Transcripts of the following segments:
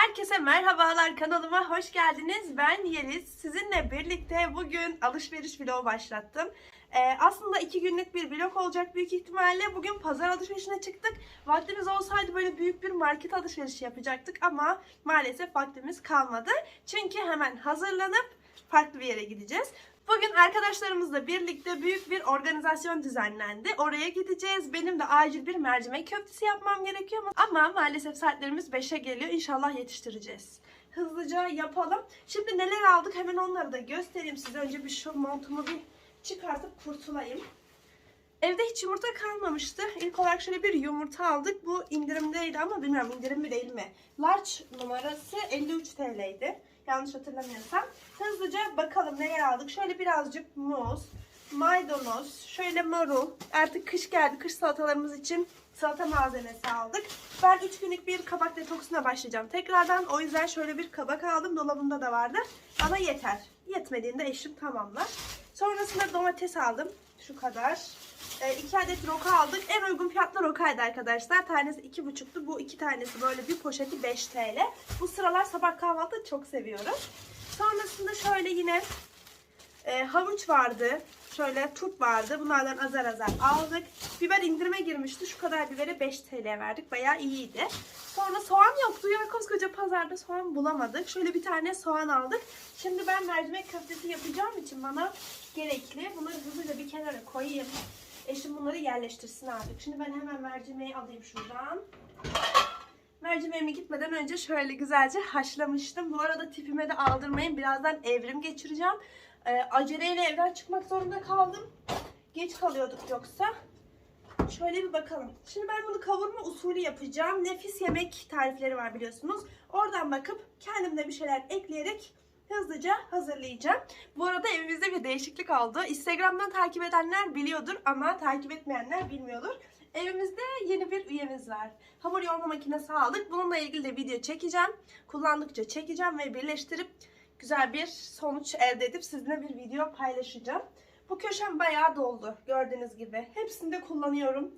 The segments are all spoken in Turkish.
Herkese merhabalar kanalıma hoş geldiniz. Ben Yeliz. Sizinle birlikte bugün alışveriş vlogu başlattım. Ee, aslında iki günlük bir vlog olacak büyük ihtimalle. Bugün pazar alışverişine çıktık. Vaktimiz olsaydı böyle büyük bir market alışverişi yapacaktık ama maalesef vaktimiz kalmadı. Çünkü hemen hazırlanıp farklı bir yere gideceğiz. Bugün arkadaşlarımızla birlikte büyük bir organizasyon düzenlendi. Oraya gideceğiz. Benim de acil bir mercimek köftesi yapmam gerekiyor ama maalesef saatlerimiz 5'e geliyor. İnşallah yetiştireceğiz. Hızlıca yapalım. Şimdi neler aldık hemen onları da göstereyim size. Önce bir şu montumu bir çıkartıp kurtulayım. Evde hiç yumurta kalmamıştı. İlk olarak şöyle bir yumurta aldık. Bu indirimdeydi ama bilmiyorum indirim mi değil mi? Large numarası 53 TL'ydi. Yanlış hatırlamıyorsam. Hızlıca bakalım neler aldık. Şöyle birazcık muz, maydanoz, şöyle marul. Artık kış geldi. Kış salatalarımız için salata malzemesi aldık. Ben 3 günlük bir kabak detoksuna başlayacağım tekrardan. O yüzden şöyle bir kabak aldım. Dolabımda da vardı. Bana yeter. Yetmediğinde eşim tamamlar. Sonrasında domates aldım. Şu kadar. 2 adet roka aldık. En uygun fiyatlı rokaydı arkadaşlar. Tanesi 2,5'tu. Bu iki tanesi böyle bir poşeti 5 TL. Bu sıralar sabah kahvaltı çok seviyorum. Sonrasında şöyle yine e, havuç vardı. Şöyle turp vardı. Bunlardan azar azar aldık. Biber indirime girmişti. Şu kadar bibere 5 TL verdik. Bayağı iyiydi. Sonra soğan yoktu ya. Koskoca pazarda soğan bulamadık. Şöyle bir tane soğan aldık. Şimdi ben mercimek köftesi yapacağım için bana gerekli. Bunları hızlıca bir kenara koyayım. Eşim bunları yerleştirsin artık. Şimdi ben hemen mercimeği alayım şuradan. Mercimeğimi gitmeden önce şöyle güzelce haşlamıştım. Bu arada tipime de aldırmayın. Birazdan evrim geçireceğim. Ee, aceleyle evden çıkmak zorunda kaldım. Geç kalıyorduk yoksa. Şöyle bir bakalım. Şimdi ben bunu kavurma usulü yapacağım. Nefis yemek tarifleri var biliyorsunuz. Oradan bakıp kendim de bir şeyler ekleyerek hızlıca hazırlayacağım. Bu arada evimizde bir değişiklik oldu. Instagram'dan takip edenler biliyordur ama takip etmeyenler bilmiyordur. Evimizde yeni bir üyemiz var. Hamur yoğurma makinesi aldık. Bununla ilgili de video çekeceğim. Kullandıkça çekeceğim ve birleştirip güzel bir sonuç elde edip sizinle bir video paylaşacağım. Bu köşem bayağı doldu gördüğünüz gibi. Hepsini de kullanıyorum.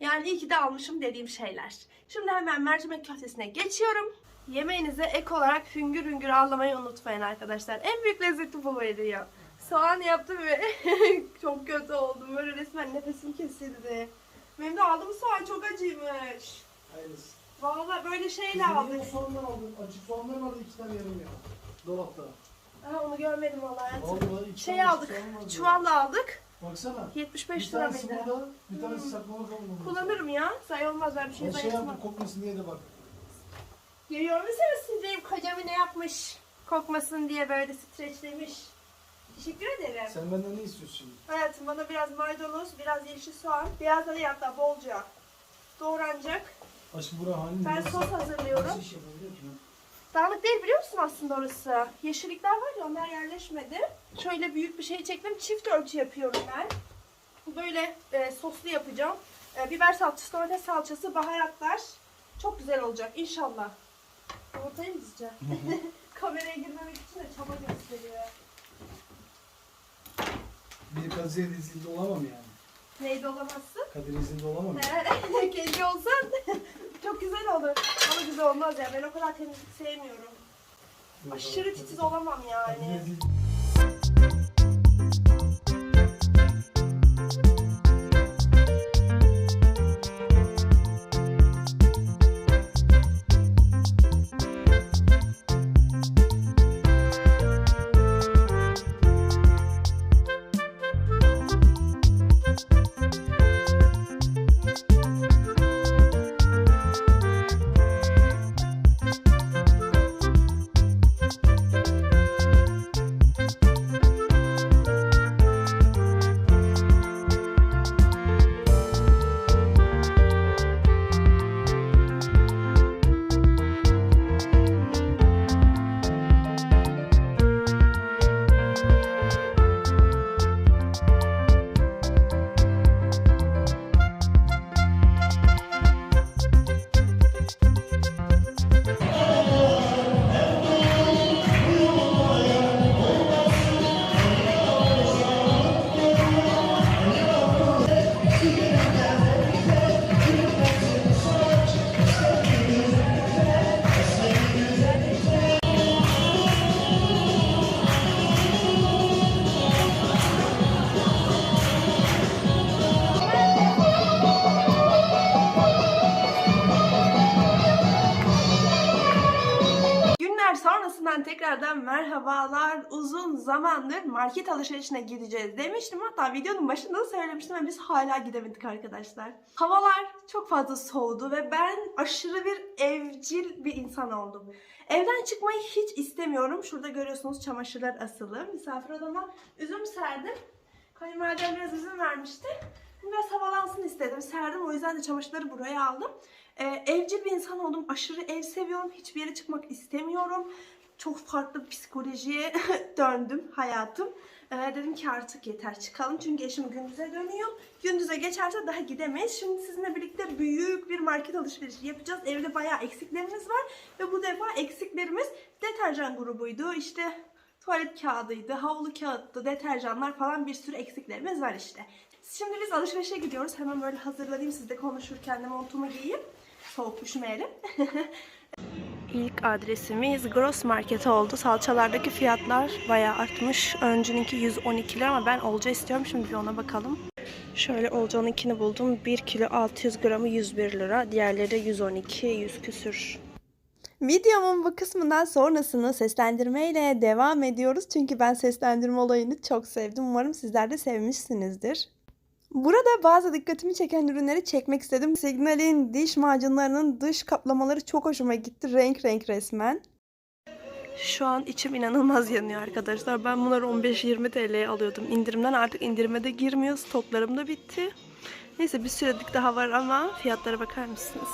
Yani iyi ki de almışım dediğim şeyler. Şimdi hemen mercimek köftesine geçiyorum. Yemeğinize ek olarak hüngür hüngür ağlamayı unutmayın arkadaşlar. En büyük lezzeti bu veriyor. Soğan yaptım ve çok kötü oldum. Böyle resmen nefesim kesildi. Benim de aldığım soğan çok acıymış. Hayırlısı. Vallahi böyle şeyle Bizim aldık. yine soğanlar aldım. Açık soğanlar vardı iki tane yarım ya. Dolapta. Ha, onu görmedim vallahi hayatım. Vallahi iki Şey tane aldık. soğan vardı. Çuvalla aldık. Baksana. 75 bir lira tanesi mıydı? burada, bir tanesi saklama kabında. Kullanırım ya. Say olmaz ben bir şey Ben şey zayıflamam. yaptım kokmasın diye de bak. Görüyor musunuz Cem kocamı ne yapmış? Kokmasın diye böyle streçlemiş. Teşekkür ederim. Sen benden ne istiyorsun? Hayatım bana biraz maydanoz, biraz yeşil soğan, biraz da hatta bolca doğranacak. Aşkım bura halin Ben sos hazırlıyorum. Nasıl iş yapabiliyor ki? Dağınık değil biliyor musun aslında orası? Yeşillikler var ya onlar yerleşmedi. Şöyle büyük bir şey çektim. Çift ölçü yapıyorum ben. Böyle e, soslu yapacağım. E, biber salçası, domates salçası, baharatlar. Çok güzel olacak inşallah. Yumurtayı mı dizeceğim? Kameraya girmemek için de çaba gösteriyor. Bir Kadir rezilde olamam yani. Neydi olamazsın? Kadir rezilde olamam. Kendi olsan çok güzel olur. Ama güzel olmaz ya. Ben o kadar temizlik sevmiyorum. Aşırı titiz olamam Kadir yani. Tekrardan merhabalar. Uzun zamandır market alışverişine gideceğiz demiştim. Hatta videonun başında da söylemiştim ve biz hala gidemedik arkadaşlar. Havalar çok fazla soğudu ve ben aşırı bir evcil bir insan oldum. Evden çıkmayı hiç istemiyorum. Şurada görüyorsunuz çamaşırlar asılı. Misafir odama üzüm serdim. Kayınvalidem biraz üzüm vermişti. Biraz havalansın istedim. Serdim o yüzden de çamaşırları buraya aldım. Ee, evcil bir insan oldum. Aşırı ev seviyorum. Hiçbir yere çıkmak istemiyorum. Çok farklı psikolojiye döndüm hayatım. Ee, dedim ki artık yeter çıkalım. Çünkü eşim gündüze dönüyor. Gündüze geçerse daha gidemeyiz. Şimdi sizinle birlikte büyük bir market alışverişi yapacağız. Evde bayağı eksiklerimiz var. Ve bu defa eksiklerimiz deterjan grubuydu. İşte tuvalet kağıdıydı, havlu kağıttı, deterjanlar falan bir sürü eksiklerimiz var işte. Şimdi biz alışverişe gidiyoruz. Hemen böyle hazırlanayım siz de konuşurken de montumu giyeyim. Soğuk üşümeyelim. İlk adresimiz Gross Market oldu. Salçalardaki fiyatlar bayağı artmış. Öncününki 112 lira ama ben olca istiyorum. Şimdi bir ona bakalım. Şöyle olcanınkini buldum. 1 kilo 600 gramı 101 lira. Diğerleri 112, 100 küsür. Videomun bu kısmından sonrasını seslendirmeyle devam ediyoruz. Çünkü ben seslendirme olayını çok sevdim. Umarım sizler de sevmişsinizdir. Burada bazı dikkatimi çeken ürünleri çekmek istedim. Signal'in diş macunlarının dış kaplamaları çok hoşuma gitti. Renk renk resmen. Şu an içim inanılmaz yanıyor arkadaşlar. Ben bunları 15-20 TL'ye alıyordum. İndirimden artık indirime de girmiyor. Stoklarım da bitti. Neyse bir süredik daha var ama fiyatlara bakar mısınız?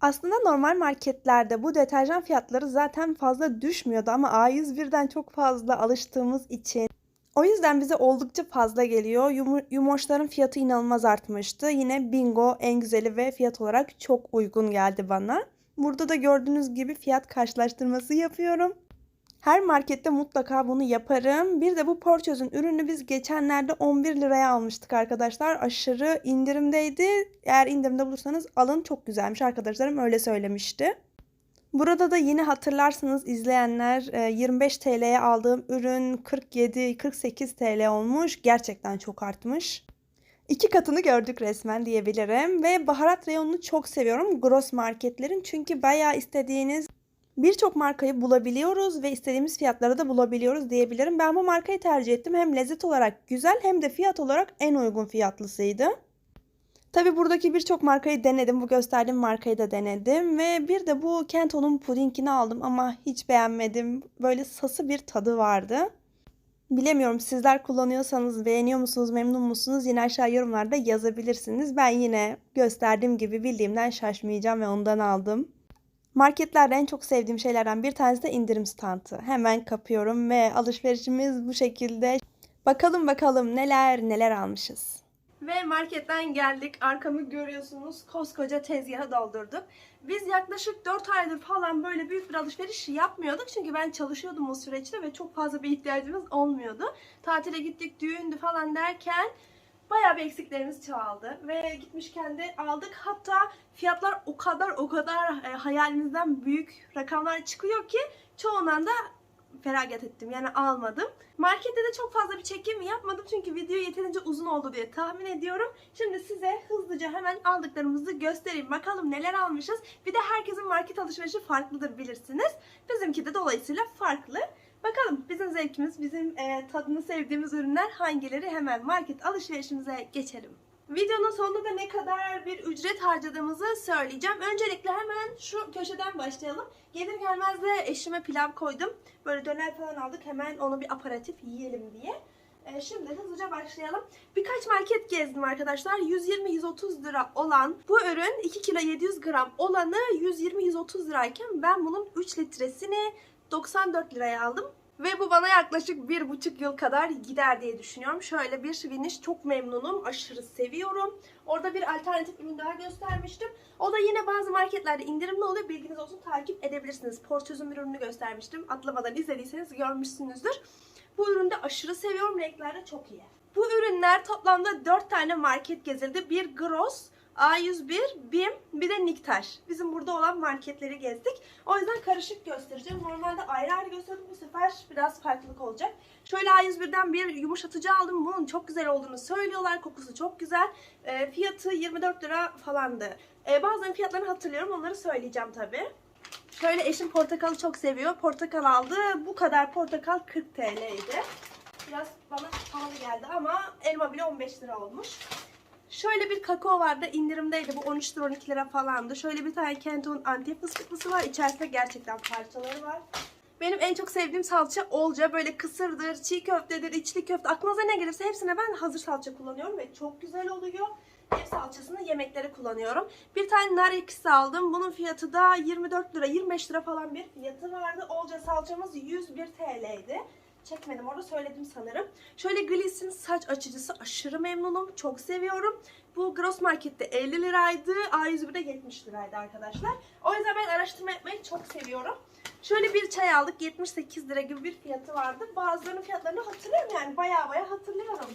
Aslında normal marketlerde bu deterjan fiyatları zaten fazla düşmüyordu ama A101'den çok fazla alıştığımız için o yüzden bize oldukça fazla geliyor. Yumu- Yumoşların fiyatı inanılmaz artmıştı. Yine Bingo en güzeli ve fiyat olarak çok uygun geldi bana. Burada da gördüğünüz gibi fiyat karşılaştırması yapıyorum. Her markette mutlaka bunu yaparım. Bir de bu Porçöz'ün ürünü biz geçenlerde 11 liraya almıştık arkadaşlar. Aşırı indirimdeydi. Eğer indirimde bulursanız alın çok güzelmiş arkadaşlarım öyle söylemişti. Burada da yine hatırlarsınız izleyenler e, 25 TL'ye aldığım ürün 47-48 TL olmuş. Gerçekten çok artmış. İki katını gördük resmen diyebilirim. Ve baharat reyonunu çok seviyorum gross marketlerin. Çünkü bayağı istediğiniz birçok markayı bulabiliyoruz ve istediğimiz fiyatları da bulabiliyoruz diyebilirim. Ben bu markayı tercih ettim. Hem lezzet olarak güzel hem de fiyat olarak en uygun fiyatlısıydı. Tabi buradaki birçok markayı denedim. Bu gösterdiğim markayı da denedim. Ve bir de bu Kento'nun pudingini aldım ama hiç beğenmedim. Böyle sası bir tadı vardı. Bilemiyorum sizler kullanıyorsanız beğeniyor musunuz, memnun musunuz? Yine aşağı yorumlarda yazabilirsiniz. Ben yine gösterdiğim gibi bildiğimden şaşmayacağım ve ondan aldım. Marketlerde en çok sevdiğim şeylerden bir tanesi de indirim standı. Hemen kapıyorum ve alışverişimiz bu şekilde. Bakalım bakalım neler neler almışız. Ve marketten geldik. Arkamı görüyorsunuz. Koskoca tezgahı doldurduk. Biz yaklaşık 4 aydır falan böyle büyük bir alışveriş yapmıyorduk. Çünkü ben çalışıyordum o süreçte ve çok fazla bir ihtiyacımız olmuyordu. Tatile gittik, düğündü falan derken bayağı bir eksiklerimiz çoğaldı. Ve gitmişken de aldık. Hatta fiyatlar o kadar o kadar e, hayalimizden büyük rakamlar çıkıyor ki çoğundan da feragat ettim. Yani almadım. Markette de çok fazla bir çekim yapmadım çünkü video yeterince uzun oldu diye tahmin ediyorum. Şimdi size hızlıca hemen aldıklarımızı göstereyim. Bakalım neler almışız. Bir de herkesin market alışverişi farklıdır bilirsiniz. Bizimki de dolayısıyla farklı. Bakalım bizim zevkimiz, bizim e, tadını sevdiğimiz ürünler hangileri hemen market alışverişimize geçelim. Videonun sonunda da ne kadar bir ücret harcadığımızı söyleyeceğim. Öncelikle hemen şu köşeden başlayalım. Gelir gelmez de eşime pilav koydum. Böyle döner falan aldık. Hemen onu bir aparatif yiyelim diye. Ee, şimdi hızlıca başlayalım. Birkaç market gezdim arkadaşlar. 120-130 lira olan bu ürün 2 kilo 700 gram olanı 120-130 lirayken ben bunun 3 litresini 94 liraya aldım. Ve bu bana yaklaşık bir buçuk yıl kadar gider diye düşünüyorum. Şöyle bir Viniş çok memnunum. Aşırı seviyorum. Orada bir alternatif ürün daha göstermiştim. O da yine bazı marketlerde indirimli oluyor. Bilginiz olsun takip edebilirsiniz. Porçözüm ürününü göstermiştim. Atlamadan izlediyseniz görmüşsünüzdür. Bu ürünü de aşırı seviyorum. Renkler de çok iyi. Bu ürünler toplamda 4 tane market gezildi. Bir Gross, A101, BİM, bir de Niktaş. Bizim burada olan marketleri gezdik. O yüzden karışık göstereceğim. Normalde ayrı ayrı gösterdim. Bu sefer biraz farklılık olacak. Şöyle A101'den bir yumuşatıcı aldım. Bunun çok güzel olduğunu söylüyorlar. Kokusu çok güzel. E, fiyatı 24 lira falandı. E, bazen fiyatlarını hatırlıyorum. Onları söyleyeceğim tabii. Şöyle eşim portakalı çok seviyor. Portakal aldı. Bu kadar portakal 40 TL'ydi. Biraz bana pahalı geldi ama elma bile 15 lira olmuş. Şöyle bir kakao vardı indirimdeydi bu 13 lira 12 lira falandı. Şöyle bir tane Kenton antep fıstıklısı var. İçerisinde gerçekten parçaları var. Benim en çok sevdiğim salça olca böyle kısırdır, çiğ köftedir, içli köfte aklınıza ne gelirse hepsine ben hazır salça kullanıyorum ve çok güzel oluyor. Ev salçasını yemeklere kullanıyorum. Bir tane nar ekşisi aldım. Bunun fiyatı da 24 lira, 25 lira falan bir fiyatı vardı. Olca salçamız 101 TL'ydi. Çekmedim orada söyledim sanırım. Şöyle Gliss'in saç açıcısı aşırı memnunum. Çok seviyorum. Bu Gross Market'te 50 liraydı. A101'de 70 liraydı arkadaşlar. O yüzden ben araştırma yapmayı çok seviyorum. Şöyle bir çay aldık. 78 lira gibi bir fiyatı vardı. Bazılarının fiyatlarını hatırlıyorum yani. Baya baya hatırlıyorum.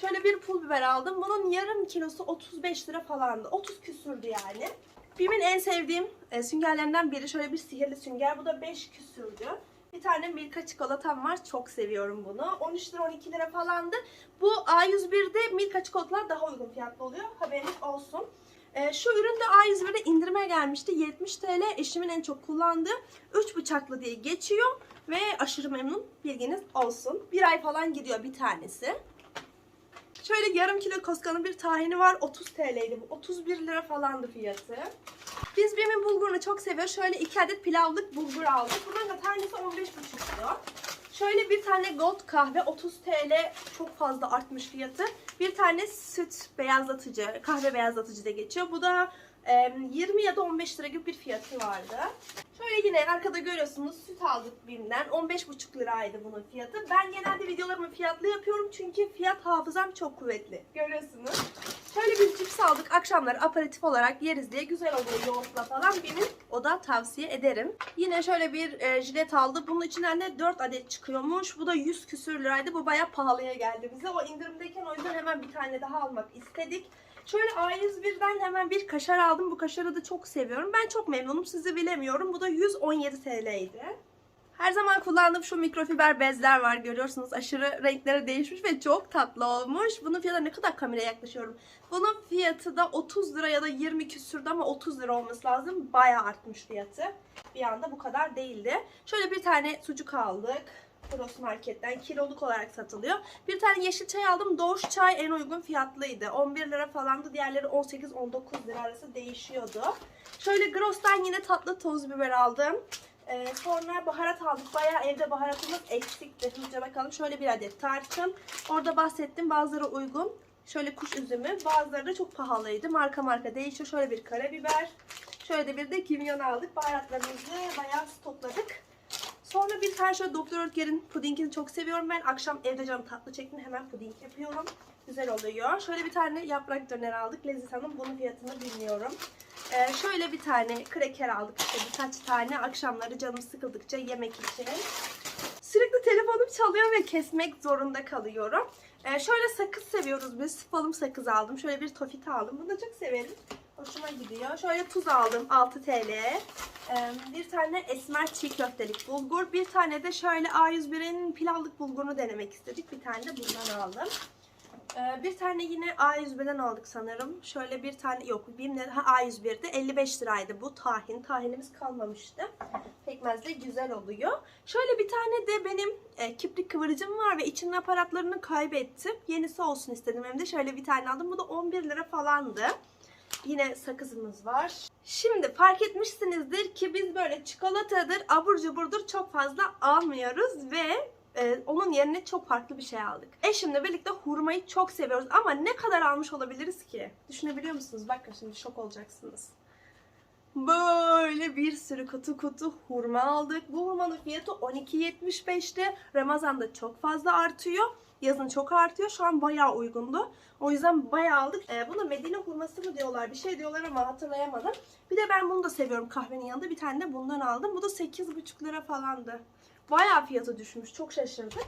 Şöyle bir pul biber aldım. Bunun yarım kilosu 35 lira falandı. 30 küsürdü yani. Bim'in en sevdiğim e, süngerlerinden biri şöyle bir sihirli sünger. Bu da 5 küsürdü. Bir tane Milka çikolatam var. Çok seviyorum bunu. 13 lira 12 lira falandı. Bu A101'de Milka çikolatalar daha uygun fiyatlı oluyor. Haberiniz olsun. Ee, şu ürün de A101'de indirime gelmişti. 70 TL eşimin en çok kullandığı 3 bıçaklı diye geçiyor. Ve aşırı memnun bilginiz olsun. Bir ay falan gidiyor bir tanesi. Şöyle yarım kilo Koska'nın bir tahini var. 30 TL'ydi bu. 31 lira falandı fiyatı. Biz Bim'in bulgurunu çok seviyoruz. Şöyle iki adet pilavlık bulgur aldık. Bunların da tanesi 15,5 Şöyle bir tane gold kahve 30 TL çok fazla artmış fiyatı. Bir tane süt beyazlatıcı, kahve beyazlatıcı da geçiyor. Bu da 20 ya da 15 lira gibi bir fiyatı vardı. Şöyle yine arkada görüyorsunuz süt aldık birinden. 15,5 liraydı bunun fiyatı. Ben genelde videolarımı fiyatlı yapıyorum çünkü fiyat hafızam çok kuvvetli. Görüyorsunuz. Şöyle bir cips aldık. Akşamları aperatif olarak yeriz diye güzel oluyor yoğurtla falan. Benim o da tavsiye ederim. Yine şöyle bir e, jilet aldı. Bunun içinden de 4 adet çıkıyormuş. Bu da 100 küsür liraydı. Bu baya pahalıya geldi bize. O indirimdeyken o yüzden hemen bir tane daha almak istedik. Şöyle A101'den hemen bir kaşar aldım. Bu kaşarı da çok seviyorum. Ben çok memnunum. Sizi bilemiyorum. Bu da 117 TL'ydi. Her zaman kullandığım şu mikrofiber bezler var. Görüyorsunuz aşırı renkleri değişmiş ve çok tatlı olmuş. Bunun fiyatı ne kadar kameraya yaklaşıyorum. Bunun fiyatı da 30 lira ya da 20 küsürdü ama 30 lira olması lazım. Bayağı artmış fiyatı. Bir anda bu kadar değildi. Şöyle bir tane sucuk aldık. Gross Market'ten kiloluk olarak satılıyor. Bir tane yeşil çay aldım. Doğuş çay en uygun fiyatlıydı. 11 lira falandı. Diğerleri 18-19 lira arası değişiyordu. Şöyle Gross'tan yine tatlı toz biber aldım. Ee, sonra baharat aldık. Bayağı evde baharatımız eksikti. Hızlıca bakalım. Şöyle bir adet tarçın. Orada bahsettim. Bazıları uygun. Şöyle kuş üzümü. Bazıları da çok pahalıydı. Marka marka değişiyor. Şöyle bir karabiber. Şöyle de bir de kimyon aldık. Baharatlarımızı bayağı stokladık. Sonra bir tane şöyle Doktor Oetker'in pudingini çok seviyorum ben. Akşam evde canım tatlı çektim hemen puding yapıyorum. Güzel oluyor. Şöyle bir tane yaprak döner aldık. Lezzet Hanım bunun fiyatını bilmiyorum. Ee, şöyle bir tane kreker aldık işte birkaç tane akşamları canım sıkıldıkça yemek için. Sürekli telefonum çalıyor ve kesmek zorunda kalıyorum. Ee, şöyle sakız seviyoruz biz. Falım sakız aldım. Şöyle bir tofit aldım. Bunu da çok severim. Hoşuma gidiyor. Şöyle tuz aldım 6 TL. Ee, bir tane esmer çiğ köftelik bulgur. Bir tane de şöyle A101'in pilavlık bulgurunu denemek istedik. Bir tane de bundan aldım. Ee, bir tane yine A101'den aldık sanırım. Şöyle bir tane yok ha, A101'de 55 liraydı bu tahin. Tahinimiz kalmamıştı. Pekmez de güzel oluyor. Şöyle bir tane de benim e, kiprik kıvırıcım var ve içinin aparatlarını kaybettim. Yenisi olsun istedim hem de şöyle bir tane aldım. Bu da 11 lira falandı. Yine sakızımız var. Şimdi fark etmişsinizdir ki biz böyle çikolatadır, abur cuburdur çok fazla almıyoruz ve e, onun yerine çok farklı bir şey aldık. Eşimle birlikte hurmayı çok seviyoruz ama ne kadar almış olabiliriz ki? Düşünebiliyor musunuz? Bakın şimdi şok olacaksınız. Böyle bir sürü kutu kutu hurma aldık. Bu hurmanın fiyatı 12.75'ti. Ramazan'da çok fazla artıyor. Yazın çok artıyor. Şu an bayağı uygundu. O yüzden bayağı aldık. Ee, buna Medine hurması mı diyorlar? Bir şey diyorlar ama hatırlayamadım. Bir de ben bunu da seviyorum kahvenin yanında. Bir tane de bundan aldım. Bu da 8,5 lira falandı. Bayağı fiyatı düşmüş. Çok şaşırdık.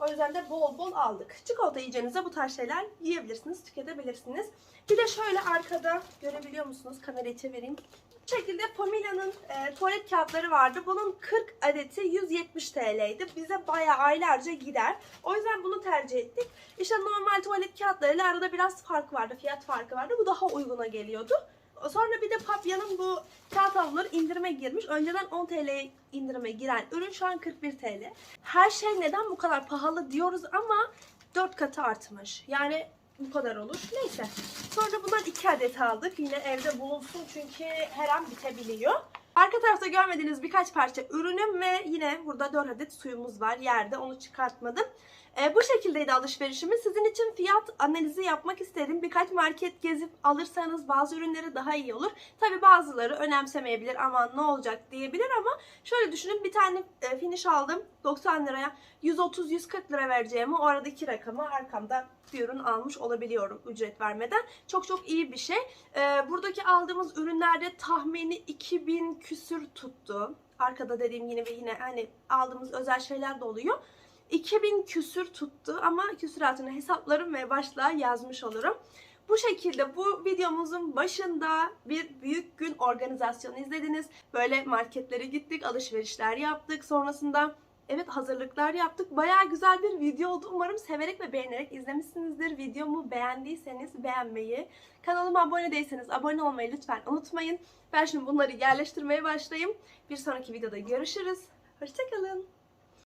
O yüzden de bol bol aldık. Çikolata yiyeceğinize bu tarz şeyler yiyebilirsiniz, tüketebilirsiniz. Bir de şöyle arkada görebiliyor musunuz? Kamerayı çevireyim. Bu şekilde Pamila'nın e, tuvalet kağıtları vardı. Bunun 40 adeti 170 TL'ydi. Bize bayağı aylarca gider. O yüzden bunu tercih ettik. İşte normal tuvalet kağıtlarıyla arada biraz fark vardı. Fiyat farkı vardı. Bu daha uyguna geliyordu. Sonra bir de Papya'nın bu kağıt havluları indirime girmiş. Önceden 10 TL indirime giren ürün şu an 41 TL. Her şey neden bu kadar pahalı diyoruz ama 4 katı artmış. Yani bu kadar olur. Neyse. Sonra bundan 2 adet aldık. Yine evde bulunsun çünkü her an bitebiliyor. Arka tarafta görmediğiniz birkaç parça ürünüm ve yine burada 4 adet suyumuz var yerde. Onu çıkartmadım. Ee, bu şekildeydi alışverişimiz. Sizin için fiyat analizi yapmak istedim. Birkaç market gezip alırsanız bazı ürünleri daha iyi olur. Tabi bazıları önemsemeyebilir aman ne olacak diyebilir ama şöyle düşünün bir tane e, finish aldım 90 liraya 130-140 lira vereceğimi o aradaki rakamı arkamda bir ürün almış olabiliyorum ücret vermeden. Çok çok iyi bir şey. Ee, buradaki aldığımız ürünlerde tahmini 2000 küsür tuttu. Arkada dediğim yine ve yine hani aldığımız özel şeyler de oluyor. 2000 küsür tuttu ama küsuratını hesaplarım ve başlığa yazmış olurum. Bu şekilde bu videomuzun başında bir büyük gün organizasyonu izlediniz. Böyle marketlere gittik, alışverişler yaptık. Sonrasında evet hazırlıklar yaptık. Bayağı güzel bir video oldu. Umarım severek ve beğenerek izlemişsinizdir. Videomu beğendiyseniz beğenmeyi, kanalıma abone değilseniz abone olmayı lütfen unutmayın. Ben şimdi bunları yerleştirmeye başlayayım. Bir sonraki videoda görüşürüz. Hoşçakalın.